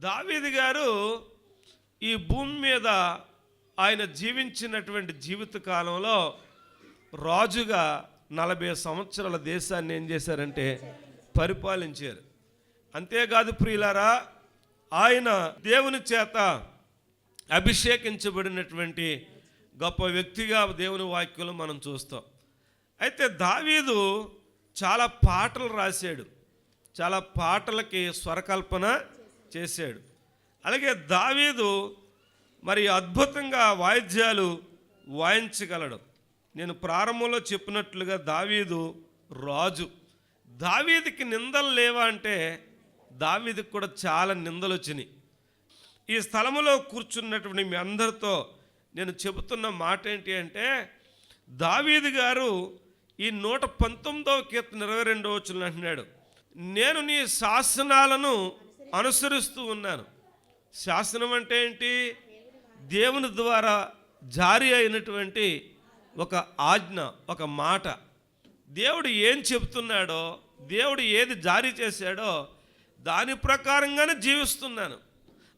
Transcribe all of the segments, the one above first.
దావీది గారు ఈ భూమి మీద ఆయన జీవించినటువంటి జీవిత కాలంలో రాజుగా నలభై సంవత్సరాల దేశాన్ని ఏం చేశారంటే పరిపాలించారు. అంతేకాదు ప్రియులారా ఆయన దేవుని చేత అభిషేకించబడినటువంటి గొప్ప వ్యక్తిగా దేవుని వాక్యంలో మనం చూస్తాం. అయితే దావీదు చాలా పాటలు రాశాడు. చాలా పాటలకి స్వరకల్పన చేశాడు. అలాగే దావీదు మరి అద్భుతంగా వాయిద్యాలు వాయించగలడు. నేను ప్రారంభంలో చెప్పినట్లుగా దావీదు రాజు. దావీదికి నిందలు లేవా అంటే దావీదికి కూడా చాలా నిందలు వచ్చినాయి. ఈ స్థలములో కూర్చున్నటువంటి మీ అందరితో నేను చెబుతున్న మాట ఏంటి అంటే దావీదు గారు ఈ నూట పంతొమ్మిదవ కీర్తన ఇరవై రెండవ వచ్చిన అంటున్నాడు. నేను నీ శాసనాలను అనుసరిస్తూ ఉన్నాను శాసనం అంటే ఏంటి? దేవుని ద్వారా జారీ అయినటువంటి ఒక ఆజ్ఞ ఒక మాట. దేవుడు ఏం చెప్తున్నాడో దేవుడు ఏది జారీ చేశాడో దాని ప్రకారంగానే జీవిస్తున్నాను.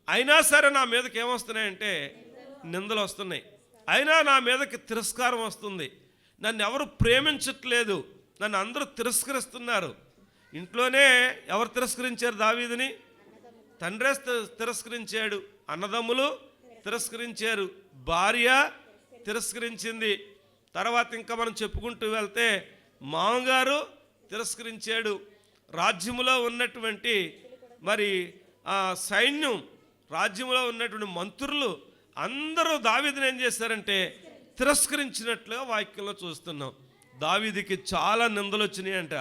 అయినా సరే నా మీదకి ఏమొస్తున్నాయంటే నిందలు వస్తున్నాయి. అయినా నా మీదకి తిరస్కారం వస్తుంది. నన్ను ఎవరు ప్రేమించట్లేదు. నన్ను అందరూ తిరస్కరిస్తున్నారు. ఇంట్లోనే ఎవరు తిరస్కరించారు దావీదిని? తండ్రే తి- తిరస్కరించాడు. అన్నదమ్ములు తిరస్కరించారు. భార్య తిరస్కరించింది. తర్వాత ఇంకా మనం చెప్పుకుంటూ వెళ్తే మామగారు తిరస్కరించాడు. రాజ్యములో ఉన్నటువంటి మరి ఆ సైన్యం రాజ్యంలో ఉన్నటువంటి మంత్రులు అందరూ దావిదిని ఏం చేశారంటే తిరస్కరించినట్లుగా వాక్యంలో చూస్తున్నాం. దావిదికి చాలా నిందలు వచ్చినాయంట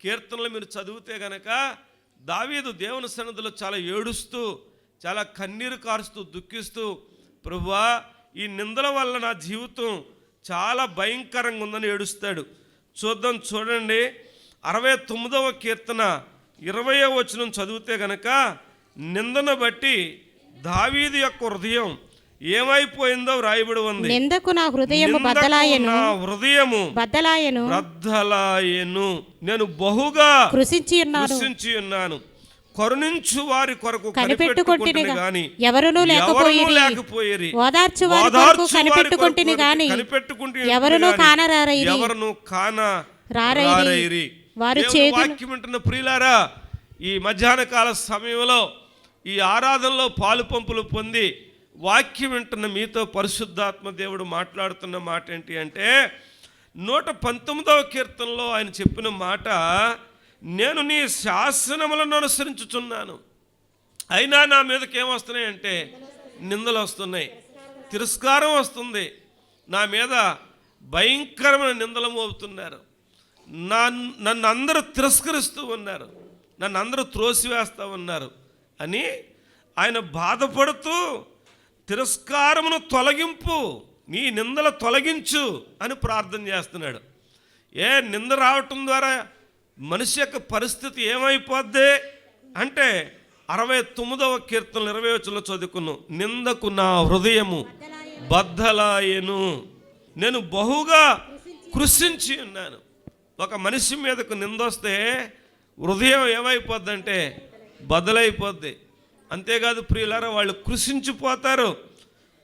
కీర్తనలు మీరు చదివితే కనుక దావీదు దేవుని సన్నదిలో చాలా ఏడుస్తూ చాలా కన్నీరు కారుస్తూ దుఃఖిస్తూ ప్రభువా ఈ నిందల వల్ల నా జీవితం చాలా భయంకరంగా ఉందని ఏడుస్తాడు. చూద్దాం చూడండి. అరవై తొమ్మిదవ కీర్తన ఇరవయో వచనం చదివితే గనక నిందను బట్టి దావీదు యొక్క హృదయం ఏమైపోయిందో వ్రాయబడి ఉంది. నిందకు నా హృదయము బద్దలాయను. నా హృదయము బద్దలాయను. రద్దలాయను నేను బహుగా కృషించి ఉన్నాను. కృషించి ఉన్నాను. కరుణించు వారి కొరకు కనిపెట్టుకొంటిని గాని ఎవరునూ ఎవరునూ లేకపోయిరి లేకపోయిరి ఓదార్చు వారి కొరకు కనిపెట్టుకొంటిని గాని కనిపెట్టుకొంటిని ఎవరునూ గాని కానరారైరి. ఎవరునూ కాన రారైరి. వారు వాక్యం వింటున్న ప్రియులారా ఈ మధ్యాహ్న కాల సమయంలో ఈ ఆరాధనలో పాలు పంపులు పొంది వాక్యం వింటున్న మీతో పరిశుద్ధాత్మ దేవుడు మాట్లాడుతున్న మాట ఏంటి అంటే నూట పంతొమ్మిదవ కీర్తనలో ఆయన చెప్పిన మాట నేను నీ శాసనములను అనుసరించుచున్నాను. అయినా నా మీదకి ఏమొస్తున్నాయంటే నిందలు వస్తున్నాయి. తిరస్కారం వస్తుంది. నా మీద భయంకరమైన నిందలు మోపుతున్నారు. నా నన్ను అందరూ తిరస్కరిస్తూ ఉన్నారు. నన్ను అందరూ త్రోసివేస్తూ ఉన్నారు అని ఆయన బాధపడుతూ తిరస్కారమును తొలగింపు నీ నిందల తొలగించు అని ప్రార్థన చేస్తున్నాడు. ఏ నింద రావటం ద్వారా మనిషి యొక్క పరిస్థితి ఏమైపోద్ది అంటే అరవై తొమ్మిదవ కీర్తనలు ఇరవై వచ్చులో చదువుకున్నాం. నిందకు నా హృదయము బద్దలాయను. నేను బహుగా కృషించి ఉన్నాను. ఒక మనిషి మీదకు నిందొస్తే హృదయం ఏమైపోద్దంటే బద్దలైపోద్ది అంతేకాదు ప్రియులారా వాళ్ళు కృషించిపోతారు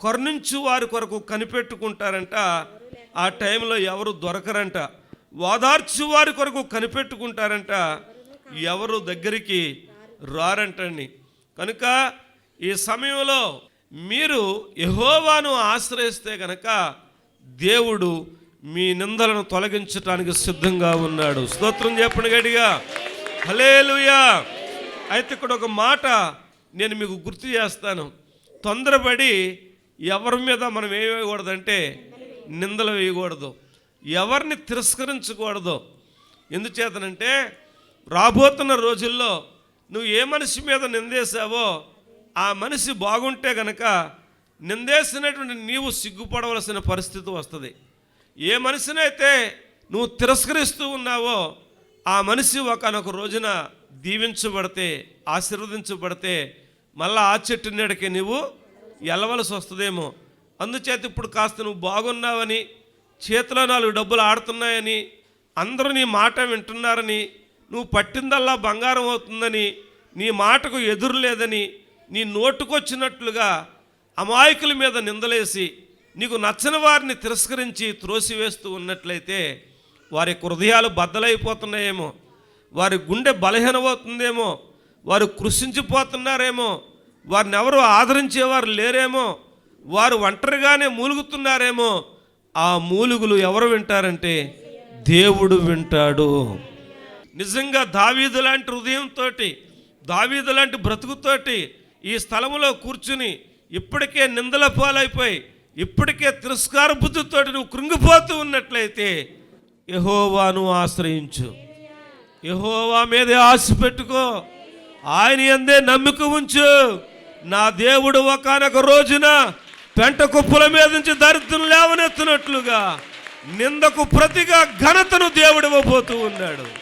కరుణించు వారి కొరకు కనిపెట్టుకుంటారంట. ఆ టైంలో ఎవరు దొరకరంట. ఓదార్చి వారి కొరకు కనిపెట్టుకుంటారంట. ఎవరు దగ్గరికి రారంటండి కనుక ఈ సమయంలో మీరు యహోవాను ఆశ్రయిస్తే కనుక దేవుడు మీ నిందలను తొలగించడానికి సిద్ధంగా ఉన్నాడు. స్తోత్రం చెప్పండి గడిగా హలేలుయా అయితే ఇక్కడ ఒక మాట నేను మీకు గుర్తు చేస్తాను. తొందరపడి ఎవరి మీద మనం ఏం వేయకూడదంటే నిందలు వేయకూడదు. ఎవరిని తిరస్కరించకూడదు. ఎందుచేతనంటే రాబోతున్న రోజుల్లో నువ్వు ఏ మనిషి మీద నిందేశావో ఆ మనిషి బాగుంటే గనక నిందేసినటువంటి నీవు సిగ్గుపడవలసిన పరిస్థితి వస్తుంది. ఏ మనిషినైతే నువ్వు తిరస్కరిస్తూ ఉన్నావో ఆ మనిషి ఒకనొక రోజున దీవించబడితే ఆశీర్వదించబడితే మళ్ళీ ఆ చెట్టు నీడకి నువ్వు ఎలవలసి వస్తుందేమో. అందుచేత ఇప్పుడు కాస్త నువ్వు బాగున్నావని చేతిలో నాలుగు డబ్బులు ఆడుతున్నాయని అందరూ నీ మాట వింటున్నారని నువ్వు పట్టిందల్లా బంగారం అవుతుందని నీ మాటకు ఎదురు లేదని నీ నోటుకొచ్చినట్లుగా అమాయకుల మీద నిందలేసి నీకు నచ్చని వారిని తిరస్కరించి త్రోసివేస్తూ ఉన్నట్లయితే వారి హృదయాలు బద్దలైపోతున్నాయేమో. వారి గుండె బలహీనమవుతుందేమో. వారు కృషించిపోతున్నారేమో వారిని ఎవరు ఆదరించేవారు లేరేమో వారు ఒంటరిగానే మూలుగుతున్నారేమో ఆ మూలుగులు ఎవరు వింటారంటే దేవుడు వింటాడు. నిజంగా దావీదు లాంటి హృదయంతో దావీదు లాంటి బ్రతుకుతోటి ఈ స్థలంలో కూర్చుని ఇప్పటికే నిందల పాలైపోయి ఇప్పటికే తిరస్కార బుద్ధితోటి నువ్వు కృంగిపోతూ ఉన్నట్లయితే యహోవాను ఆశ్రయించు. యహోవా మీదే ఆశ పెట్టుకో. ఆయన ఎందే నమ్మిక ఉంచు. నా దేవుడు ఒకనొక రోజున పెంట కుప్పల మీద నుంచి దరిద్రం లేవనెత్తినట్లుగా నిందకు ప్రతిగా ఘనతను దేవుడు ఇవ్వబోతూ ఉన్నాడు.